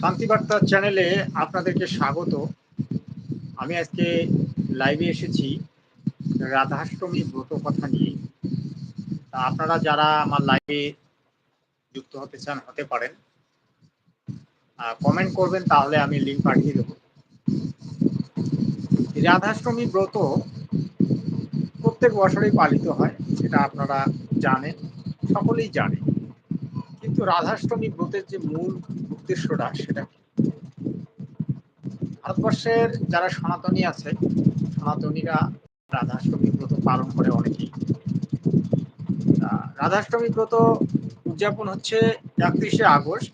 শান্তিবার্তা চ্যানেলে আপনাদেরকে স্বাগত। আমি আজকে লাইভে এসেছি রাধাষ্টমী ব্রত কথা নিয়ে। আপনারা যারা আমার লাইভে যুক্ত হতে চান, হতে পারেন। কমেন্ট করবেন, তাহলে আমি লিঙ্ক পাঠিয়ে দেব। রাধাষ্টমী ব্রত প্রত্যেক বছরই পালিত হয়, সেটা আপনারা জানেন, সকলেই জানেন কিন্তু রাধাষ্টমী ব্রতের যে মূল উদ্দেশ্যটা সেটা ভারতবর্ষের যারা সনাতনী আছে, সনাতনীরা রাধাষ্টমী ব্রত পালন করে অনেকেই। রাধাষ্টমী ব্রত উদযাপন হচ্ছে একত্রিশে আগস্ট,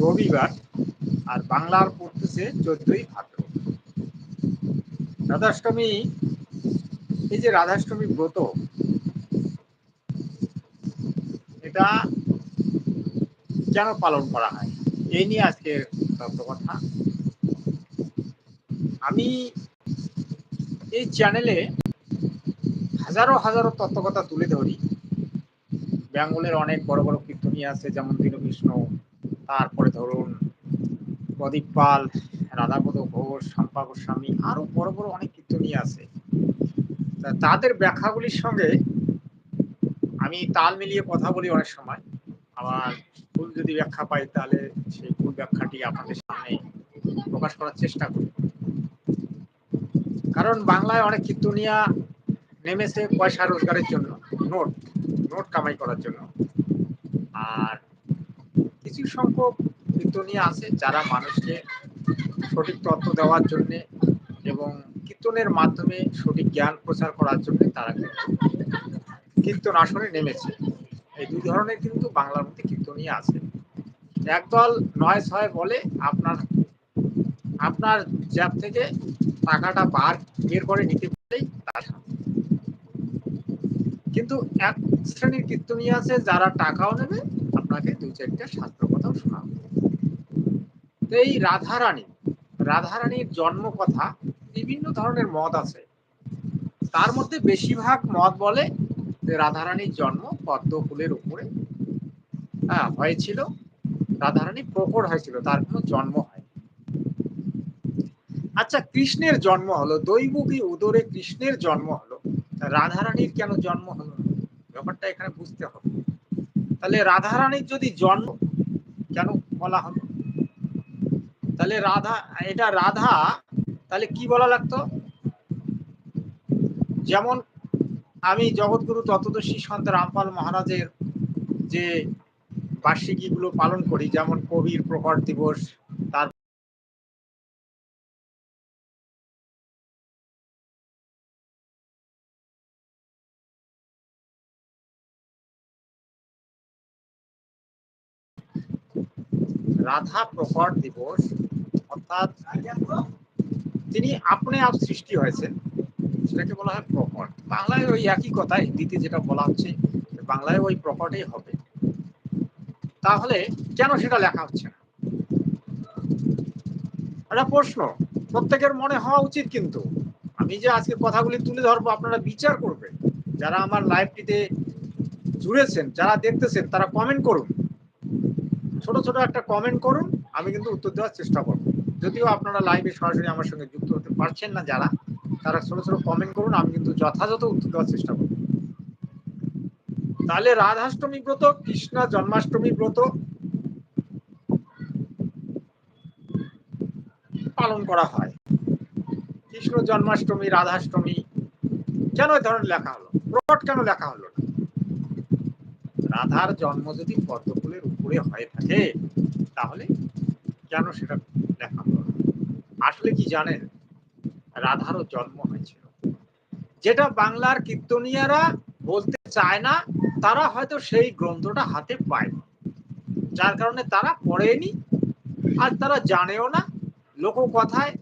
রবিবার, আর বাংলার পড়তেছে চোদ্দই ভাদ্র রাধাষ্টমী, এই যে রাধাষ্টমী ব্রত, এটা কেন পালন করা হয়। এই নিয়ে আজকের কথা। আমি এই চ্যানেলে হাজারো হাজারো তত্ত্বকথা তুলে ধরি। বেঙ্গলের অনেক বড় বড় কীর্তনী আছে, যেমন দীনকৃষ্ণ, তারপরে ধরুন প্রদীপ পাল, রাধাপদ ঘোষ, শম্পা গোস্বামী, আরও বড় বড় অনেক কীর্তনী আছে। তাদের ব্যাখ্যাগুলির সঙ্গে আমি তাল মিলিয়ে কথা বলি অনেক সময়। আবার ভুল যদি ব্যাখ্যা পাই, তাহলে সেই ভুল ব্যাখ্যাটি আপনাদের সামনে প্রকাশ করার চেষ্টা করি। কারণ বাংলায় অনেক কীর্তনিয়া নেমেছে পয়সা রোজগারের জন্য, নোট নোট কামাই করার জন্য। আর কিছু সংখ্যক কীর্তনিয়া আছে যারা মানুষকে সঠিক তথ্য দেওয়ার জন্য এবং কীর্তনের মাধ্যমে সঠিক জ্ঞান প্রচার করার জন্য তারা কীর্তন আসনে নেমেছে। এই দুই ধরনের কিন্তু বাংলার মধ্যে কীর্তনীয় আছে। একদল নয় ছয় বলে আপনার আপনার জ্যাব থেকে টাকাটা বার বের করে নিতে পারলেই তার কিন্তু এক শ্রেণির কীর্তনীয় আছে, যারা টাকাও নেবে, আপনাকে দুই চারটা শাস্ত্র কথাও শোনাবে। এই রাধারানী, রাধারানীর জন্ম কথা বিভিন্ন ধরনের মত আছে। তার মধ্যে বেশিরভাগ মত বলে রাধারানীর জন্ম পদ্ম ফুলের উপরে। হ্যাঁ হয়েছিল। রাধারানী প্রকট হয়েছিল, তার কোনো জন্ম হয় আচ্ছা কৃষ্ণের জন্ম হলো, দৈবকী উদরে কৃষ্ণের জন্ম হলো। রাধারানীর কেন জন্ম হলো? ব্যাপারটা এখানে বুঝতে হবে। তাহলে রাধারানীর যদি জন্ম, কেন বলা হলো? তাহলে রাধা, এটা রাধা, তাহলে কি বলা লাগতো? যেমন আমি জগৎগুরু তত্ত্বদর্শী সন্ত রামপাল মহারাজের যে বার্ষিকীগুলো পালন করি, যেমন কবির প্রকট দিবস, তার রাধা প্রকট দিবস, অর্থাৎ তিনি আপনি আপ সৃষ্টি হয়েছেন। সেটাকে বলা হয় প্রকট বাংলায় ওই একই কথা, হিন্দিতে যেটা বলা হচ্ছে বাংলায় ওই প্রকটেই হবে। তাহলে কেন সেটা লেখা হচ্ছে না? একটা প্রশ্ন, প্রত্যেকের মনে হওয়া উচিত কিন্তু। আমি যে আজকে কথাগুলি তুলে ধরবো, আপনারা বিচার করবেন। যারা আমার লাইভটিতে জুড়েছেন, যারা দেখতেছেন, তারা কমেন্ট করুন। ছোট ছোট একটা কমেন্ট করুন, আমি কিন্তু উত্তর দেওয়ার চেষ্টা করব। যদিও আপনারা লাইভে সরাসরি আমার সঙ্গে যুক্ত হতে পারছেন না যারা তারা ছোট ছোট কমেন্ট করুন, আমি কিন্তু যথাযথ উত্তর দেওয়ার চেষ্টা করব। তাহলে রাধাষ্টমী ব্রত, কৃষ্ণ জন্মাষ্টমী ব্রত পালন করা হয়। কৃষ্ণ জন্মাষ্টমী, রাধাষ্টমী, কেন এ ধরনের লেখা হলো? প্রকট কেন লেখা হলো না? রাধার জন্ম যদি পদ্মফুলের উপরে হয়ে থাকে, তাহলে কেন সেটা লেখা হলো আসলে কি জানেন? রাধারও জন্ম হয়েছিল। যেটা বাংলার কীর্তনিয়ারা বলতে চায় না, তারা হয়তো সেই গ্রন্থটা হাতে পায় যার কারণে তারা পড়েনি আর তারা জানেও না। লোক কথায়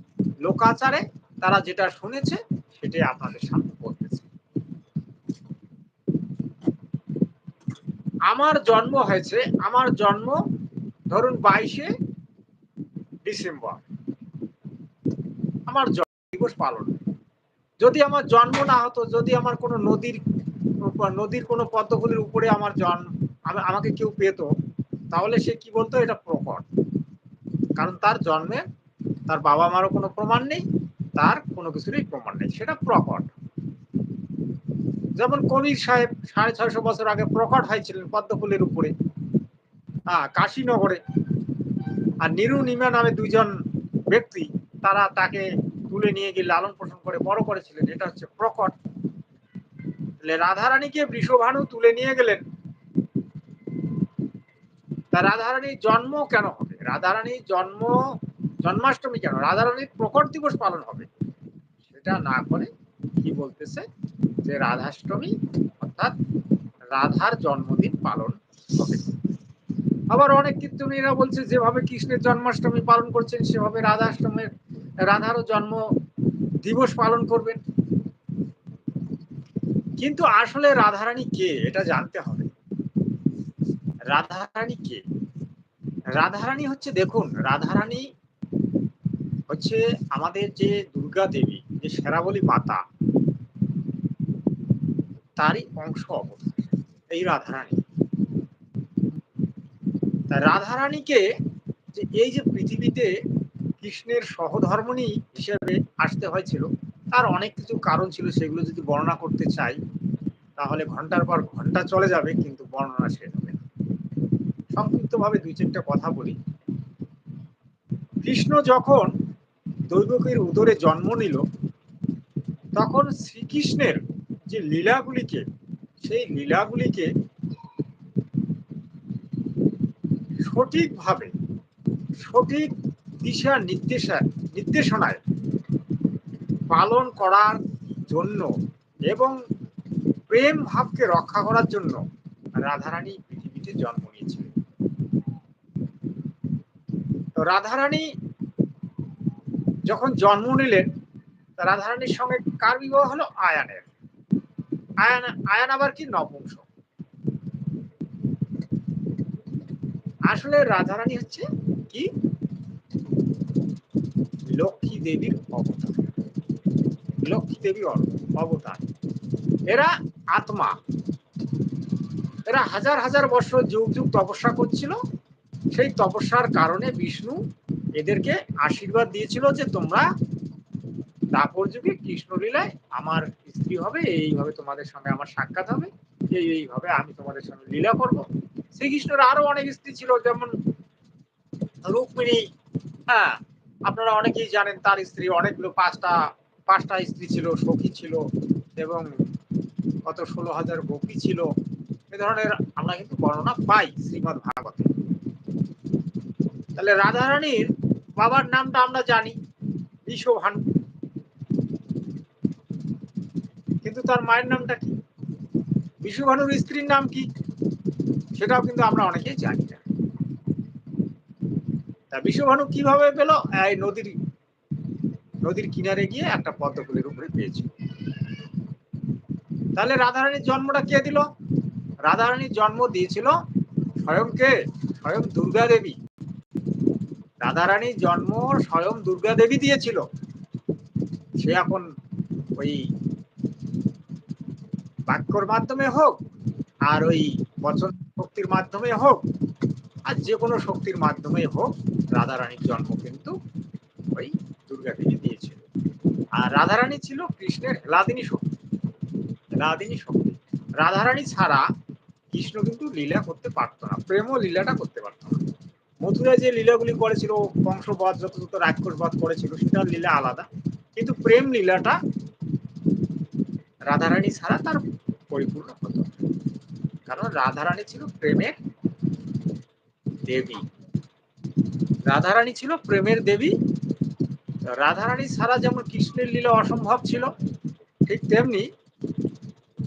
লোকাচারে তারা যেটা শুনেছে, সেটাই আপনাদের সামনে বলতেছে। আমার জন্ম হয়েছে, আমার জন্ম ধরুন বাইশে ডিসেম্বর। আমার দিবস পালন। যদি আমার জন্ম না হতো, যদি আমার কোনো নদীর নদীর কোনো পদ্মগুলির উপরে আমার জন্ম আমাকে কেউ পেত, তাহলে সে কি বলতো? এটা প্রকট। কারণ তার জন্মে তার বাবা মারও কোনো প্রমাণ নেই, তার কোনো কিছুরই প্রমাণ নেই। সেটা প্রকট। যেমন কবির সাহেব সাড়ে ছয়শো বছর আগে প্রকট হয়েছিলেন পদ্মফুলের উপরে। হ্যাঁ কাশীনগরে। আর নিরু নিমা নামে দুইজন ব্যক্তি, তারা তাকে তুলে নিয়ে গিয়ে লালন পোষণ করে, বড় করেছিলেন। এটা হচ্ছে প্রকট। রাধারানীকে বৃষভানু তুলে নিয়ে গেলেন। তা রাধারানীর জন্ম কেন হবে? রাধারানীর জন্ম, জন্মাষ্টমী কেন? রাধারানীর প্রকট দিবস পালন হবে। সেটা না করে কি বলতেছে? যে রাধাষ্টমী, অর্থাৎ রাধার জন্মদিন পালন হবে। আবার অনেক কীর্তনীরা বলছে, যেভাবে কৃষ্ণের জন্মাষ্টমী পালন করছেন, সেভাবে রাধাষ্টমীর রাধারও জন্ম দিবস পালন করবেন। কিন্তু আসলে রাধারানী কে? এটা জানতে হবে। রাধারানী কে? রাধারানী হচ্ছে, দেখুন, রাধারানী হচ্ছে আমাদের যে দুর্গা দেবী, যে সেরাবলী মাতা, তারই অংশ অবতার, এই রাধারানী। রাধারানীকে যে এই যে পৃথিবীতে কৃষ্ণের সহধর্মণী হিসেবে আসতে হয়েছিল। তার অনেক কিছু কারণ ছিল, সেগুলো যদি বর্ণনা করতে চাই, তাহলে ঘণ্টার পর ঘণ্টা চলে যাবে, কিন্তু বর্ণনা শেষ হবে না। সংক্ষিপ্তভাবে দুই চারটা কথা বলি। কৃষ্ণ যখন দৈবকীর উদরে জন্ম নিল, তখন শ্রীকৃষ্ণের যে লীলাগুলিকে, সেই লীলাগুলিকে সঠিকভাবে, সঠিক দিশা নির্দেশা, নির্দেশনায় পালন করার জন্য এবং প্রেম ভাবকে রক্ষা করার জন্য রাধারানী পৃথিবীতে জন্ম নিয়েছিলেন। রাধারানী যখন জন্ম নিলেন রাধারানীর সঙ্গে কার বিবাহ হলো? আয়ানের। আয়ান আয়ান আবার কি? নপুংস আসলে রাধারানী হচ্ছে কি? লক্ষ্মী দেবীর অবতার। লক্ষ্মী দেবীর অবতার। এরা আত্মা। এরা হাজার হাজার বছর যুগ যুগ তপস্যা করছিল। সেই তপস্যার কারণে বিষ্ণু এদেরকে আশীর্বাদ দিয়েছিল যে তোমরা দাপর যুগে কৃষ্ণলীলায় আমার স্ত্রী হবে, এইভাবে তোমাদের সঙ্গে আমার সাক্ষাৎ হবে, এই এইভাবে আমি তোমাদের সঙ্গে লীলা করব। শ্রীকৃষ্ণের আরও অনেক স্ত্রী ছিল, যেমন রুক্মিণী হ্যাঁ আপনারা অনেকেই জানেন তার স্ত্রী, অনেকগুলো পাঁচটা পাঁচটা স্ত্রী ছিল, সখী ছিল এবং কত ষোলো হাজার গোপী ছিল। এ ধরনের আমরা কিন্তু বর্ণনা পাই শ্রীমদ ভাগবতে। তাহলে রাধারানীর বাবার নামটা আমরা জানি বিশ্বভানু কিন্তু তার মায়ের নামটা কি? বিশ্বভানুর স্ত্রীর নাম কি? সেটাও কিন্তু আমরা অনেকেই জানি না। তা বিশ্বভানু কীভাবে পেল? এই নদীর নদীর কিনারে গিয়ে একটা পদ্মফুলের উপরে পেয়েছিল। তাহলে রাধারানীর জন্মটা কে দিল? রাধারানীর জন্ম দিয়েছিল স্বয়ং কে? স্বয়ং দুর্গা দেবী। রাধারানীর জন্ম স্বয়ং দুর্গা দেবী দিয়েছিল। সে এখন ওই বাক্যর মাধ্যমে হোক আর ওই বচন শক্তির মাধ্যমে হোক আর যে কোনো শক্তির মাধ্যমে হোক রাধারানীর জন্ম কিন্তু ওই দুর্গা দেবী দিয়েছিল। আর রাধারানী ছিল কৃষ্ণের হেলাদিনী শক্তি। হেলাদিনী শক্তি। রাধারানী ছাড়া কৃষ্ণ কিন্তু লীলা করতে পারত না। প্রেম লীলাটা করতে পারতো না। মথুরায় যে লীলাগুলি করেছিল বংশবধ যত যত রাক্ষসবধ করেছিল, সেটার লীলা আলাদা। কিন্তু প্রেম লীলাটা রাধারানী ছাড়া তার পরিপূর্ণ হতো কারণ রাধারানী ছিল প্রেমের দেবী। রাধারানী ছিল, প্রেমের দেবী। রাধারানী ছাড়া যেমন কৃষ্ণের লীলা অসম্ভব ছিল, ঠিক তেমনি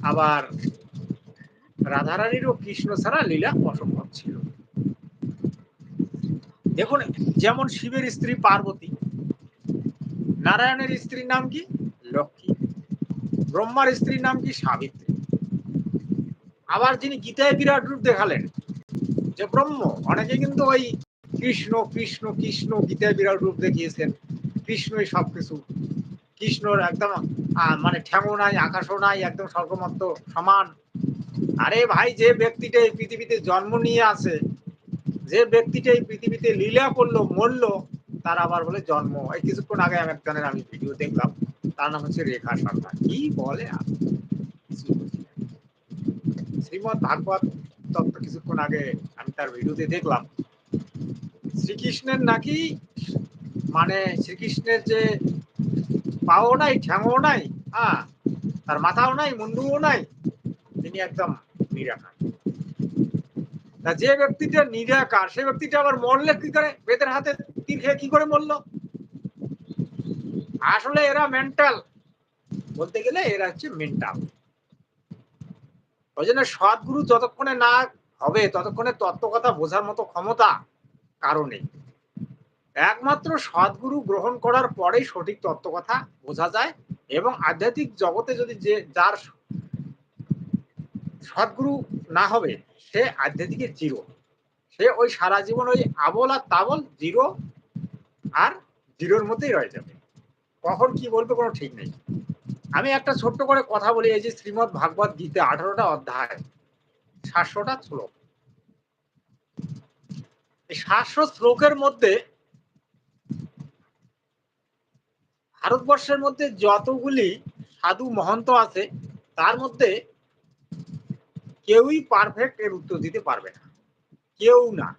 আবার রাধারানীরও কৃষ্ণ ছাড়া লীলা অসম্ভব ছিল। দেখুন, যেমন শিবের স্ত্রী পার্বতী, নারায়ণের স্ত্রীর নাম কি? লক্ষ্মী। ব্রহ্মার স্ত্রীর নাম কি? সাবিত্রী। আবার যিনি গীতায় বিরাট রূপ দেখালেন, যে ব্রহ্ম, অনেকে কিন্তু ওই কৃষ্ণ কৃষ্ণ কৃষ্ণ গীতায় বিরাট রূপ দেখিয়েছেন। কৃষ্ণই সবকিছু। কৃষ্ণর একদম মানে ঠ্যাঙো নাই, আকাশও নাই, একদম স্বর্গমত্ত, সমান। আরে ভাই, যে ব্যক্তিটা এই পৃথিবীতে জন্ম নিয়ে আছে, যে ব্যক্তিটা এই পৃথিবীতে লীলা করল, মরলো, তার আবার বলে জন্ম। এই কিছুক্ষণ আগে আমি একজনের আমি ভিডিও দেখলাম, তার নাম হচ্ছে রেখা সরকার কি বলে শ্রীমদ ভাগবত তত্ত্ব কিছুক্ষণ আগে আমি তার ভিডিওতে দেখলাম। শ্রীকৃষ্ণের নাকি মানে শ্রীকৃষ্ণের যে পাও নাই, ঠ্যাঙও নাই হ্যাঁ তার মাথাও নাই, মুন্ডুও নাই, তিনি একদম নিরাকার। তা যে ব্যক্তিটা নিরাকার, সে ব্যক্তিটা আবার মরলে কি করে? বেদের হাতে তীর খেয়ে কি করে মরলো? আসলে এরা মেন্টাল বলতে গেলে এরা হচ্ছে মেন্টাল ওই জন্য সৎগুরু যতক্ষণে না হবে, ততক্ষণে তত্ত্ব কথা বোঝার মতো ক্ষমতা কারণে। একমাত্র সৎগুরু গ্রহণ করার পরেই সঠিক তত্ত্ব কথা বোঝা যায় এবং আধ্যাত্মিক জগতে যদি যে, যার সৎগুরু না হবে, সে আধ্যাত্মিকের জিরো। সে ওই সারা জীবন ওই আবল আর তাবল জিরো আর জিরোর মধ্যেই রয়ে যাবে। কখন কি বলবে কোনো ঠিক নেই। আমি একটা ছোট্ট করে কথা বলি, এই যে শ্রীমদ ভাগবত গীতা আঠারোটা অধ্যায়, সাতশোটা শ্লোক সাতশো শ্লোকের মধ্যে, ভারতবর্ষের মধ্যে যতগুলি সাধু মহন্ত আছে, তার মধ্যে কেউই পারফেক্ট এর উত্তর দিতে পারবে না। কেউ না।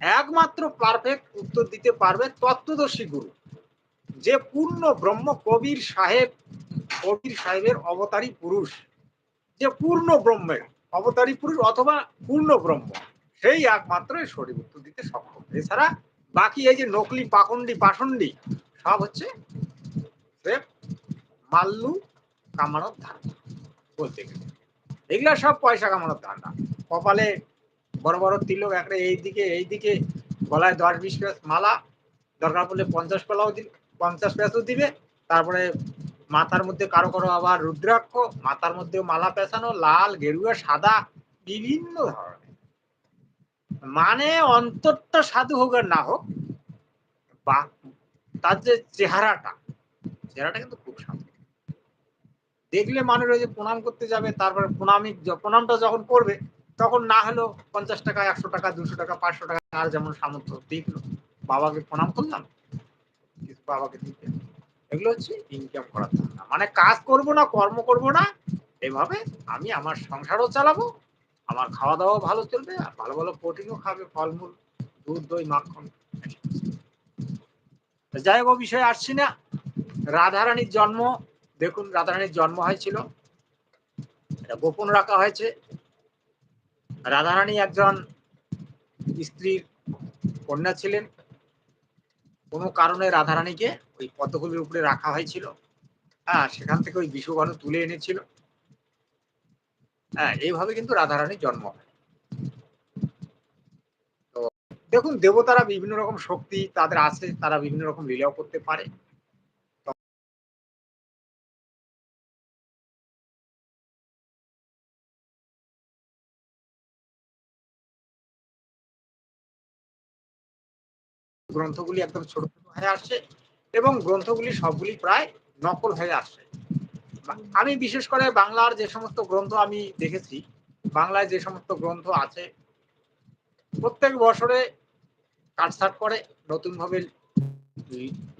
একমাত্র পারফেক্ট উত্তর দিতে পারবে তত্ত্বদর্শী গুরু, যে পূর্ণ ব্রহ্ম কবির সাহেব, কবির সাহেবের অবতারী পুরুষ, যে পূর্ণ ব্রহ্মের অবতারী পুরুষ অথবা পূর্ণ ব্রহ্ম। সেই একমাত্র সঠিক উত্তর দিতে সক্ষম। এছাড়া বাকি এই যে নকলি পাখন্ডি পাষণ্ডি, সব হচ্ছে মাল্লু কামানোর ধারণা বলতে গেলে। এগুলা সব পয়সা কামানোর ধারণা কপালে বড় বড় তিলক একটা এই দিকে এই দিকে গলায় দশ বিশ পেঁচ মালা, দরকার পড়লে পঞ্চাশ পেলাও দিবে পঞ্চাশ পেঁচও দিবে। তারপরে মাথার মধ্যে কারও কারও আবার রুদ্রাক্ষ, মাথার মধ্যেও মালা পেঁচানো, লাল, গেরুয়া, সাদা, বিভিন্ন ধরনের। মানে অন্তরটা সাধু হোক আর না হোক, বা তার যে চেহারাটা চেহারাটা কিন্তু খুব সাধু। দেখলে মানুষ ওই যে প্রণাম করতে যাবে, তারপরে প্রণামী প্রণামটা যখন করবে, তখন না হলো পঞ্চাশ টাকা, একশো টাকা, দুশো টাকা, পাঁচশো টাকা আর যেমন সামর্থ্য দেখল, বাবাকে প্রণাম করলাম বাবাকে দিতে এগুলো হচ্ছে ইনকাম করার ধারণা। মানে কাজ করব না, কর্ম করব না, এভাবে আমি আমার সংসারও চালাবো আমার খাওয়া দাওয়া ভালো চলবে আর ভালো ভালো প্রোটিনও খাবে, ফলমূল, দুধ, দই, মাখন। যাই হোক বিষয়ে আসছি না। রাধারানীর জন্ম, দেখুন রাধারানীর জন্ম হয়েছিল। এটা গোপন রাখা হয়েছে। রাধারানী একজন স্ত্রীর কন্যা ছিলেন। কোনো কারণে রাধারানীকে ওই পদ্মগুলির উপরে রাখা হয়েছিল। হ্যাঁ সেখান থেকে ওই বিষবাণু তুলে এনেছিল। হ্যাঁ এইভাবে কিন্তু রাধারানীর জন্ম হয়। তো দেখুন, দেবতারা বিভিন্ন রকম শক্তি, তাদের আছে তারা বিভিন্ন রকম লীলাও করতে পারে। গ্রন্থগুলি একদম ছোট ছোট হয়ে আসছে এবং গ্রন্থগুলি সবগুলি প্রায় নকল হয়ে আসছে আমি বিশেষ করে বাংলার যে সমস্ত গ্রন্থ আমি দেখেছি, বাংলায় যে সমস্ত গ্রন্থ আছে, প্রত্যেক বছরে কাটছাট করে, নতুনভাবে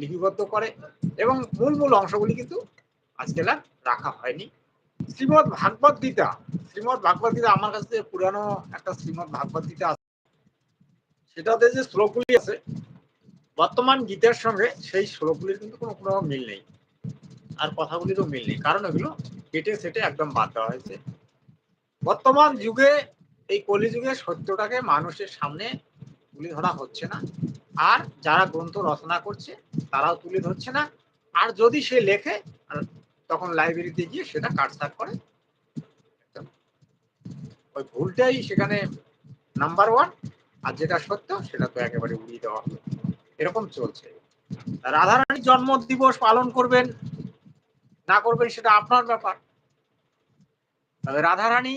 লিপিবদ্ধ করে এবং মূল মূল অংশগুলি কিন্তু আজকাল আর রাখা হয়নি। শ্রীমদ ভাগবত গীতা, শ্রীমদ ভাগবত গীতা আমার কাছে পুরানো একটা শ্রীমদ ভাগবত গীতা আছে, সেটাতে যে শ্লোকগুলি আছে, বর্তমান গীতার সঙ্গে সেই শ্লোকগুলির কিন্তু কোনো কোনো মিল নেই। আর কথাগুলিরও মিল নেই। কারণ এগুলো কেটে সেটে একদম বাদ দেওয়া হয়েছে। বর্তমান যুগে, এই কলিযুগে সত্যটাকে মানুষের সামনে তুলে ধরা হচ্ছে না। আর যারা গ্রন্থ রচনা করছে, তারাও তুলে ধরছে না। আর যদি সে লেখে তখন লাইব্রেরিতে গিয়ে সেটা কাটছাট করে ওই ভুলটাই সেখানে নাম্বার ওয়ান আর যেটা সত্য, সেটা তো একেবারে উড়িয়ে দেওয়া হবে এরকম চলছে। রাধারানীর জন্ম দিবস পালন করবেন না করবেন সেটা আপনার ব্যাপার। তবে রাধারানী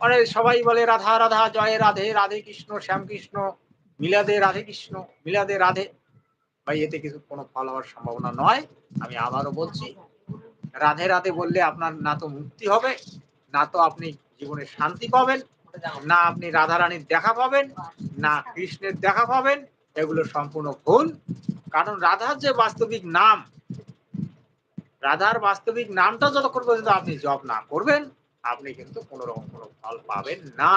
মানে সবাই বলে রাধা রাধা, জয়, রাধে রাধে কৃষ্ণ, শ্যাম কৃষ্ণ, মিলাদে রাধে কৃষ্ণ, মিলাদে রাধে। ভাই, এতে কিছু কোনো ফল হওয়ার সম্ভাবনা নয়, আমি আবারও বলছি, রাধে রাধে বললে আপনার না তো মুক্তি হবে, না তো আপনি জীবনে শান্তি পাবেন, না আপনি রাধারানীর দেখা পাবেন, না কৃষ্ণের দেখা পাবেন, এগুলো সম্পূর্ণ ভুল। কারণ রাধার যে বাস্তবিক নাম রাধার বাস্তবিক নামটা যতক্ষণ পর্যন্ত আপনি জব না করবেন, আপনি কিন্তু কোন রকম কোনো ফল পাবেন না।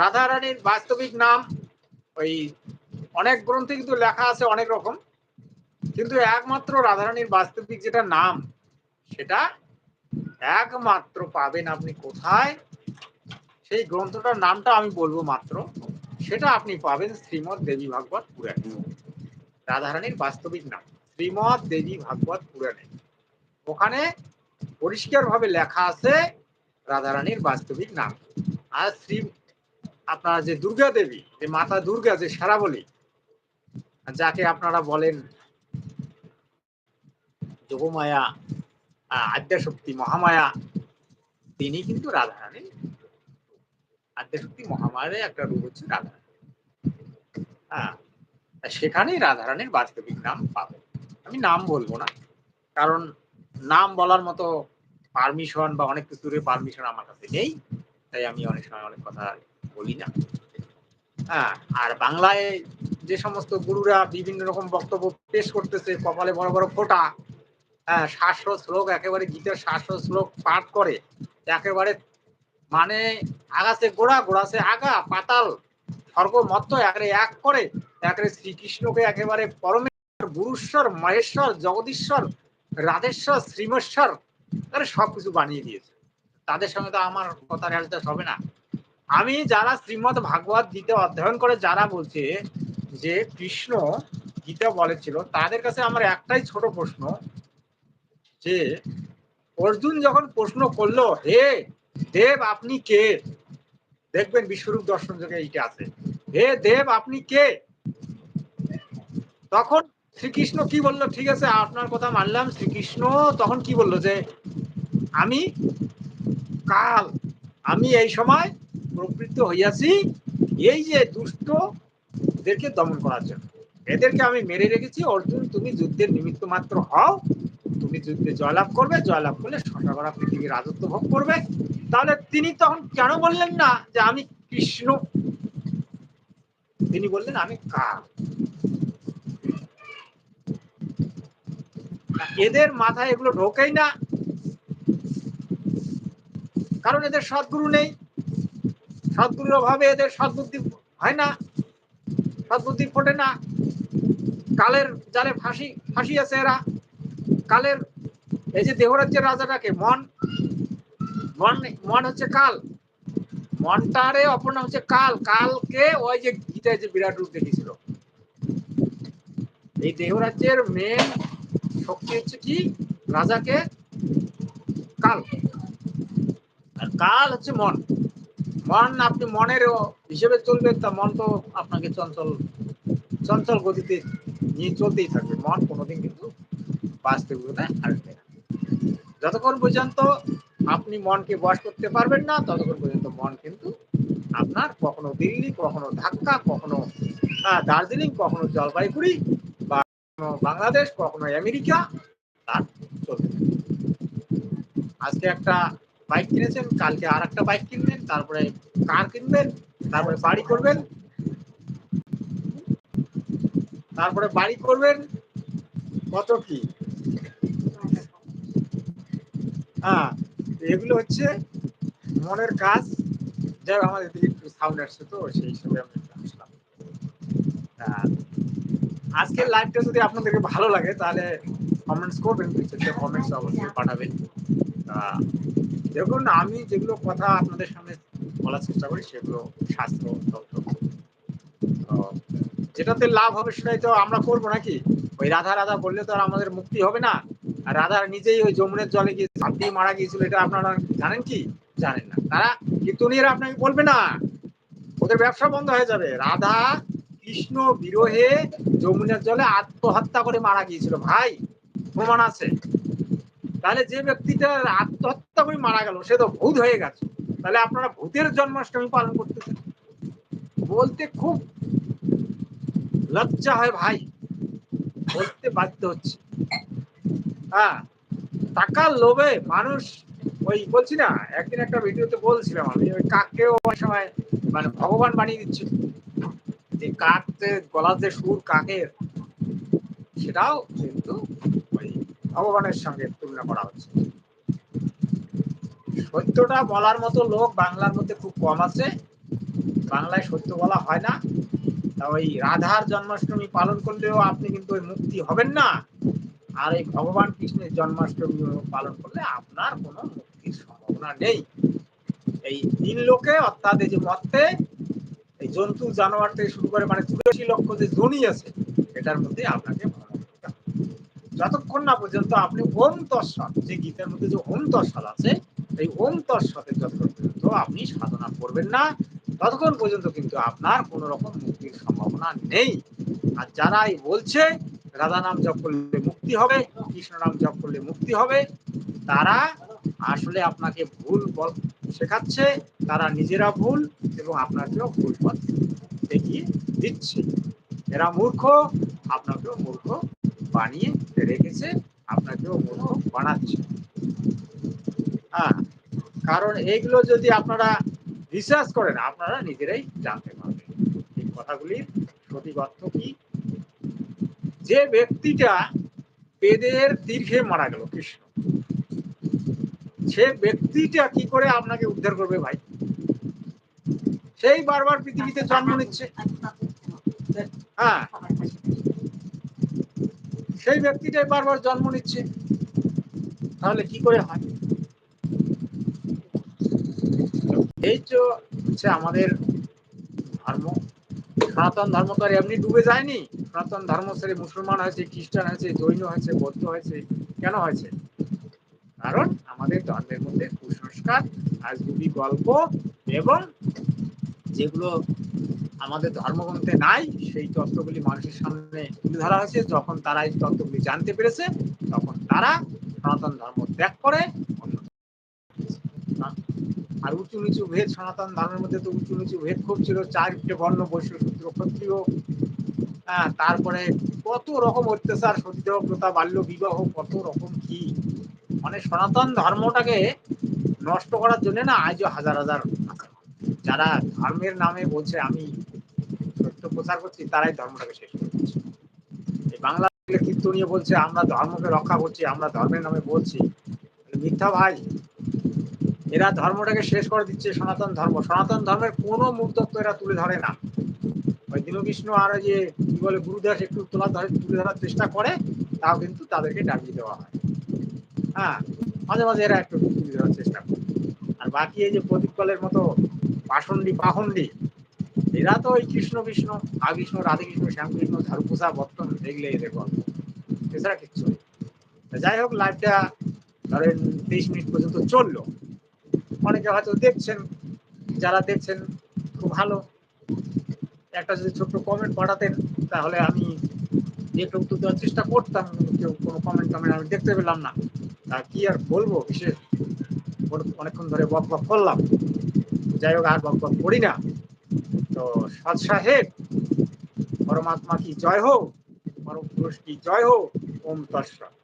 রাধা রানীর বাস্তবিক নাম, ওই অনেক গ্রন্থে কিন্তু লেখা আছে অনেক রকম, কিন্তু একমাত্র রাধারানীর বাস্তবিক যেটা নাম, সেটা একমাত্র পাবেন আপনি কোথায়? সেই গ্রন্থটার নামটা আমি বলব মাত্র, সেটা আপনি পাবেন শ্রীমৎ দেবী ভাগবত পুরাণে। রাধারানীর বাস্তবিক নাম। শ্রীমৎ দেবী ভাগবত পুরাণে। ওখানে পরিষ্কার ভাবে লেখা আছে রাধারানীর বাস্তবিক নাম। আর শ্রী, আপনার যে দুর্গা দেবী, যে মাতা দুর্গা, যে সারা বলি যাকে আপনারা বলেন যোগমায়া আদ্যাশক্তি মহামায়া, তিনি কিন্তু রাধারানী আদ্যাশক্তি মহামায়ের একটা রূপ হচ্ছে রাধারানী। হ্যাঁ সেখানেই রাধারানীর বাস্তবিক নাম পাবে আমি নাম বলব না। কারণ নাম বলার মতো পারমিশন বা অনেক কিছুর পারমিশন আমার কাছে নেই। তাই আমি অনেক সময় অনেক কথা বলি না। হ্যাঁ আর বাংলায় যে সমস্ত গুরুরা বিভিন্ন রকম বক্তব্য পেশ করতেছে, কপালে বড় বড় ফোটা হ্যাঁ শাস্ত্র শ্লোক, একেবারে গীতের শাস্ত্র শ্লোক পাঠ করে, একেবারে মানে আগাছে গোড়া গোড়াছে আগা, পাতাল স্বর্গ মত্ত একেবারে এক করে, একেবারে শ্রীকৃষ্ণকে একেবারে পরমেশ্বর গুরুশ্বর, মহেশ্বর, জগদীশ্বর, রাধেশ্বর শ্রীমেশ্বর আরে সবকিছু বানিয়ে দিয়েছে। তাদের সঙ্গে তো আমার কথা রেলচাষ হবে না। আমি যারা শ্রীমদ ভাগবত গীতা অধ্যয়ন করে যারা বলছে যে কৃষ্ণ গীতা বলেছিল, তাদের কাছে আমার একটাই ছোট প্রশ্ন, যে অর্জুন যখন প্রশ্ন করল, হে দেব, আপনি কে? দেখবেন বিশ্বরূপ দর্শন যোগে এইটা আছে। হে দেব, আপনি কে? তখন শ্রীকৃষ্ণ কি বলল? ঠিক আছে, আপনার কথা মানলাম। শ্রীকৃষ্ণ তখন কি বলল যে, আমি কাল, আমি এই সময় প্রবৃত্ত হইয়াছি এই যে দুষ্টদেরকে দমন করার জন্য। এদেরকে আমি মেরে রেখেছি। অর্জুন, তুমি যুদ্ধের নিমিত্ত মাত্র হও। তুমি যুদ্ধে জয়লাভ করবে। জয়লাভ করলে শশাগড়া পৃথিবীর রাজত্ব ভোগ করবে। তাহলে তিনি তখন কেন বললেন না যে, আমি কৃষ্ণ তিনি বললেন, আমি কাল এদের মাথায় এগুলো ঢোকেই না। কারণ এদের সদ্গুরু নেই। সদ্গুরুর অভাবে এদের সদ্বুদ্ধি হয় না। সদ্বুদ্ধি ফোটে না। কালের জালে ফাঁসি ফাঁসি আছে এরা। কালের এই যে দেহরাজ্যের রাজাটাকে, মন। মন মন হচ্ছে কাল। মনটারে অপর নাম হচ্ছে কাল। কালকে ওই যে গীতায় যে বিরাট রূপ দেখেছিল এই দেহরাজ্যের মেন শক্তি হচ্ছে কি? রাজাকে কাল। আর কাল হচ্ছে মন। মন আপনি মনের হিসেবে চলবেন, তা মন তো আপনাকে চঞ্চল চঞ্চল গতিতে নিয়ে চলতেই থাকবে। মন কোনোদিন কিন্তু বাস্তবিকতায় আসবে না যতক্ষণ পর্যন্ত আপনি মনকে বস করতে পারবেন না, ততক্ষণ পর্যন্ত মন কিন্তু আপনার কখনো দিল্লি, কখনো ঢাকা, কখনো দার্জিলিং, কখনো জলপাইগুড়ি বা বাংলাদেশ কখনো আমেরিকা চলতে আজকে একটা বাইক কিনেছেন, কালকে আর একটা বাইক কিনবেন, তারপরে কার কিনবেন, তারপরে বাড়ি করবেন, তারপরে বাড়ি করবেন কত কি? হ্যাঁ এগুলো হচ্ছে মনের কাজ, যাই আমাদের দিকে একটু সাউন্ড আসছে তো, সেই হিসেবে আমি আসলাম। আজকের লাইভটা যদি আপনাদেরকে ভালো লাগে, তাহলে কমেন্টস করবেন কমেন্টস অবশ্যই পাঠাবেন। দেখুন, আমি যেগুলো কথা আপনাদের সামনে বলার চেষ্টা করি, সেগুলো শাস্ত্র যেটাতে লাভ হবে সেটাই তো আমরা করব নাকি? ওই রাধা রাধা বললে তো আর আমাদের মুক্তি হবে না। আর রাধা নিজেই ওই যমুনের জলে গিয়ে ঝাঁপ দিয়ে মারা গিয়েছিল, এটা আপনারা জানেন কি? জানেন না। তারা কীর্তনীয়রা আপনাকে বলবে না। ওদের ব্যবসা বন্ধ হয়ে যাবে। রাধা কৃষ্ণ বিরোহে যমুনের জলে আত্মহত্যা করে মারা গিয়েছিল, ভাই। প্রমাণ আছে। তাহলে যে ব্যক্তিটা আত্মহত্যা করে মারা গেল, সে তো ভূত হয়ে গেছে। তাহলে আপনারা ভূতের জন্মাষ্টমী পালন করতেছেন। বলতে খুব লজ্জা হয়, ভাই। বলতে বাধ্য হচ্ছে। হ্যাঁ টাকার লোভে মানুষ ওই, বলছি না, একদিন একটা ভিডিওতে বলছিলাম আমি, ওই কাককেও সময় মানে ভগবান বানিয়ে দিচ্ছে যে কাক যে গলার যে সুর কাকের সেটাও কিন্তু ওই ভগবানের সঙ্গে তুলনা করা হচ্ছে। সত্যটা বলার মতো লোক বাংলার মধ্যে খুব কম আছে। বাংলায় সত্য বলা হয় না। তা ওই রাধার জন্মাষ্টমী পালন করলেও আপনি কিন্তু ওই মুক্তি হবেন না। আর এই ভগবান কৃষ্ণের জন্মাষ্টমী পালন করলে আপনার কোনো মুক্তির সম্ভাবনা নেই। এই তিন লোকে অর্থাৎ এই যে মর্তে এই জন্তু জানোয়ার থেকে শুরু করে মানে চুরাশি লক্ষ যে জনি আছে, এটার মধ্যে আপনাকে। যতক্ষণ না পর্যন্ত আপনি ওম তৎসৎ যে গীতার মধ্যে যে ওম তৎসৎ আছে, এই ওম তৎসতের যতক্ষণ পর্যন্ত আপনি সাধনা করবেন না। ততক্ষণ পর্যন্ত কিন্তু আপনার কোন রকম মুক্তির সম্ভাবনা নেই। আর যারা এই বলছে, রাধা নাম জপ করলে মুক্তি হবে, কৃষ্ণ নাম জপ করলে মুক্তি হবে, তারা আসলে আপনাকে ভুল শেখাচ্ছে। তারা নিজেরা ভুল এবং আপনাকেও ভুল পথ দেখিয়ে দিচ্ছে। এরা মূর্খ, আপনাকেও মূর্খ বানিয়ে রেখেছে, আপনাকেও মূর্খ বানাচ্ছে। হ্যাঁ কারণ এইগুলো যদি আপনারা রিসার্চ করেন, আপনারা নিজেরাই জানতে পারবেন এই কথাগুলির সঠিক অর্থ কি। যে ব্যক্তিটা বেদের দীর্ঘে মারা গেল, কৃষ্ণ, সে ব্যক্তিটা কি করে আপনাকে উদ্ধার করবে ভাই? সেই বারবার পৃথিবীতে জন্ম নিচ্ছে। হ্যাঁ। সেই ব্যক্তিটাই বারবার জন্ম নিচ্ছে। তাহলে কি করে হয়? এই তো হচ্ছে আমাদের ধর্ম। সনাতন ধর্ম তো আর এমনি ডুবে যায়নি। সনাতন ধর্ম ছেড়ে মুসলমান হয়েছে, খ্রিস্টান হয়েছে, জৈন হয়েছে, বৌদ্ধ হয়েছে, কেন হয়েছে? কারণ আমাদের ধর্মের মধ্যে কুসংস্কার, আজগুবি গল্প এবং যেগুলো আমাদের ধর্মগ্রন্থে নাই, সেই তত্ত্বগুলি মানুষের সামনে তুলে ধরা হয়েছে। যখন তারা এই তত্ত্বগুলি জানতে পেরেছে, তখন তারা সনাতন ধর্ম ত্যাগ করে আর উঁচু নিচু ভেদ, সনাতন ধর্মের মধ্যে তো উঁচু নিচু ভেদ খুব ছিল চারটে বর্ণ বৈশ্য সূত্র ক্ষত্রিয়। হ্যাঁ তারপরে কত রকম অত্যাচার, সতীদেহ, প্রথা, বাল্য, বিবাহ, কত রকম কি? মানে সনাতন ধর্মটাকে নষ্ট করার জন্য না আজও হাজার হাজার যারা ধর্মের নামে বলছে, আমি সত্য প্রচার করছি, তারাই ধর্মটাকে শেষ করে দিচ্ছে। এই বাংলা কীর্তনীয় বলছে, আমরা ধর্মকে রক্ষা করছি, আমরা ধর্মের নামে বলছি। মিথ্যা ভাই, এরা ধর্মটাকে শেষ করে দিচ্ছে, সনাতন ধর্ম। সনাতন ধর্মের কোনো মুক্তত্ব এরা তুলে ধরে না। ওই দীনকৃষ্ণ আর যে, কি বলে, গুরুদাস একটু তোলা ধরে, তুলে ধরার চেষ্টা করে, তাও কিন্তু তাদেরকে ডাকিয়ে দেওয়া হয়। হ্যাঁ মাঝে মাঝে এরা একটু তুলে ধরার চেষ্টা করে। আর বাকি এই যে প্রদীপ কলের মতো পাষণ্ডী পাখণ্ডী এরা তো ওই কৃষ্ণ বিষ্ণু আ কৃষ্ণ, রাধে কৃষ্ণ শ্যামকৃষ্ণ ঝাড়ুপোষা বর্তন দেখলে এদের গল্প এছাড়া কিচ্ছু যাই হোক লাইভটা ধরেন তেইশ মিনিট পর্যন্ত চলল। অনেকে হয়তো দেখছেন, যারা দেখছেন, খুব ভালো। একটা যদি ছোট্ট কমেন্ট পাঠাতেন, তাহলে আমি একটু উত্তর দেওয়ার চেষ্টা করতাম কেউ কোনো কমেন্ট টমেন্ট আমি দেখতে পেলাম না। তা কি আর বলব, বিশেষ? অনেকক্ষণ ধরে বক বক করলাম। যাই হোক আর বক করি না। তো সৎ সাহেব, পরমাত্মা কি জয় হোক? পরম পুরুষ কি জয় হোক? ওম তৎসৎ।